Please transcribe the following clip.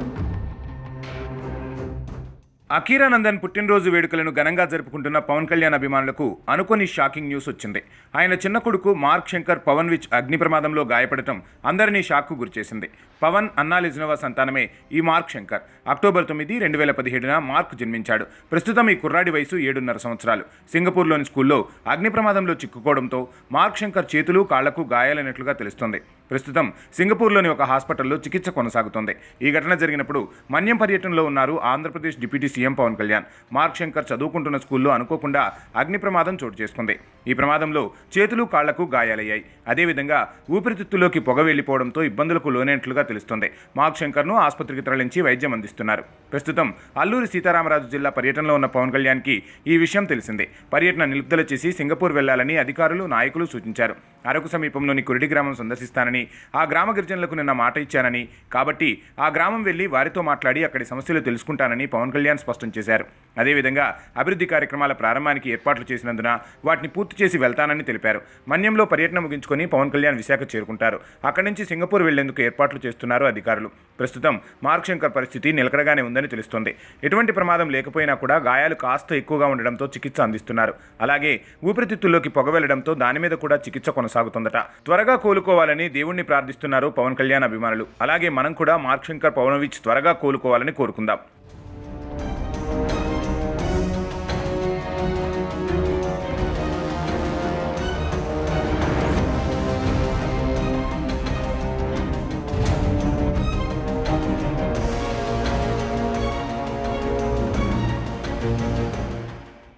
Thank you. Akiranandan పుట్టినరోజు వేడుకలను ఘనంగా జరుపుకుంటున్న పవన్ కళ్యాణ్ అభిమానులకు అనుకోని షాకింగ్ న్యూస్ వచ్చింది. ఆయన చిన్న కొడుకు మార్క్ శంకర్ పవన్ విచ్ అగ్ని ప్రమాదంలో గాయపడటం అందరినీ షాక్కు గురిచేసింది పవన్ అన్నా లిజ్నోవా సంతానమే ఈ మార్క్ శంకర్. అక్టోబర్ తొమ్మిది రెండు వేల పదిహేడున మార్క్ జన్మించాడు. ప్రస్తుతం ఈ కుర్రాడి వయసు ఏడున్నర సంవత్సరాలు. సింగపూర్లోని స్కూల్లో అగ్ని ప్రమాదంలో చిక్కుకోవడంతో మార్క్ శంకర్ చేతులు కాళ్ళకు గాయాలైనట్లుగా తెలుస్తోంది. ప్రస్తుతం సింగపూర్లోని ఒక హాస్పిటల్లో చికిత్స కొనసాగుతోంది. ఈ ఘటన జరిగినప్పుడు మన్యం పర్యటనలో ఉన్నారు Andhra Pradesh deputy CM Pawan Kalyan. Mark Shankar చదువుకుంటున్న స్కూల్లో అనుకోకుండా అగ్ని ప్రమాదం చోటు చేసుకుంది. ఈ ప్రమాదంలో చేతులు కాళ్ళకు గాయాలయ్యాయి. అదేవిధంగా ఊపిరితిత్తులోకి పొగ వెళ్ళిపోవడంతో ఇబ్బందులకు లోనైనట్లుగా తెలుస్తోంది. మార్క్ శంకర్ను ఆసుపత్రికి తరలించి వైద్యం అందిస్తున్నారు. ప్రస్తుతం అల్లూరి సీతారామరాజు జిల్లా పర్యటనలో ఉన్న పవన్ కళ్యాణ్కి ఈ విషయం తెలిసిందే. పర్యటన నిలుపుదల చేసి సింగపూర్ వెళ్ళాలని అధికారులు నాయకులు సూచించారు. అరకు సమీపంలోని కురిడి గ్రామం సందర్శిస్తానని ఆ గ్రామ గిరిజనులకు నిన్న మాట ఇచ్చానని కాబట్టి ఆ గ్రామం వెళ్ళి వారితో మాట్లాడి అక్కడి సమస్యలు తెలుసుకుంటానని పవన్ కళ్యాణ్ స్పష్టం చేశారు. అదేవిధంగా అభివృద్ధి కార్యక్రమాల ప్రారంభానికి ఏర్పాట్లు చేసినందున వాటిని పూర్తి చేసి వెళ్తానని తెలిపారు. మన్యంలో పర్యటన ముగించుకొని పవన్ కళ్యాణ్ విశాఖ చేరుకుంటారు. అక్కడి నుంచి సింగపూర్ వెళ్ళేందుకు ఏర్పాట్లు చేస్తున్నారు అధికారులు. ప్రస్తుతం మార్క్ శంకర్ పరిస్థితి నిలకడగానే ఉందని తెలుస్తోంది. ఎటువంటి ప్రమాదం లేకపోయినా కూడా గాయాలు కాస్త ఎక్కువగా ఉండడంతో చికిత్స అందిస్తున్నారు. అలాగే ఊపిరితిత్తుల్లోకి పొగ వెళ్ళడంతో దాని మీద కూడా చికిత్స కొనసాగుతుందట. త్వరగా కోలుకోవాలని దేవుణ్ణి ప్రార్థిస్తున్నారు పవన్ కళ్యాణ్ అభిమానులు. అలాగే మనం కూడా మార్క్ శంకర్ పవనోవిచ్ త్వరగా కోలుకోవాలని కోరుకుందాం.